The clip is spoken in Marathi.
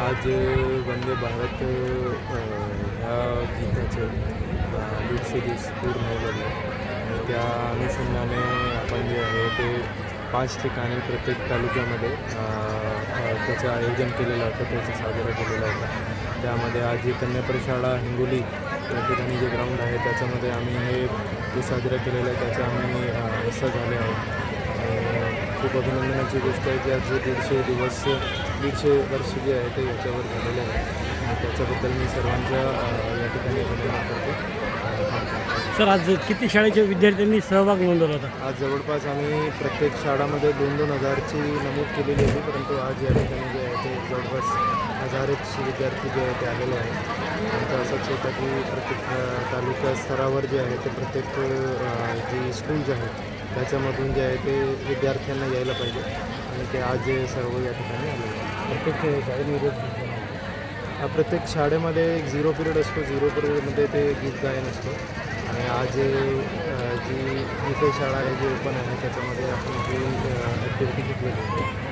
आज वंदे भारत ह्या गीताचे दीडशे दिवस पूर्ण झालेले आणि त्या अनुषंगाने आपण जे आहे ते पाच ठिकाणी प्रत्येक तालुक्यामध्ये त्याचं आयोजन केलेलं होतं त्याचं साजरा केलेला होता. त्यामध्ये आज ही कन्या हिंगोली या ठिकाणी जे ग्राउंड आहे त्याच्यामध्ये आम्ही हे जे साजरं केलेलं आहे त्याचं आम्ही असं हिस्सा झाले आहोत. खूप अभिनंदनाची गोष्ट आहे की आज दीडशे दिवस दीडशे वर्ष जे आहे ते याच्यावर झालेले आहे. त्याच्याबद्दल मी सर्वांच्या या ठिकाणी अभिनंदन करतो. सर आज किती शाळेच्या विद्यार्थ्यांनी सहभाग नोंदवला होता? आज जवळपास आम्ही प्रत्येक शाळामध्ये दोन दोन हजारची नमूद केलेली होती परंतु आज या ठिकाणी जे आहे ते जवळपास हजार एक विद्यार्थी जे आहे ते आलेले आहेत. आमचं असंच होतं की प्रत्येक तालुका स्तरावर जे आहे ते प्रत्येक जी स्कूल्स आहेत त्याच्यामधून जे आहे ते विद्यार्थ्यांना यायला पाहिजे. आणि ते आज सर्व या ठिकाणी आले. प्रत्येक शाळेमध्ये प्रत्येक शाळेमध्ये एक झिरो पिरियड असतो. झिरो पिरियडमध्ये ते गीत गायन असतो. आणि आज जी जी काही शाळा आहे जी ओपन आहे त्याच्यामध्ये आपण जी ॲक्टिव्हिटी घेतलेली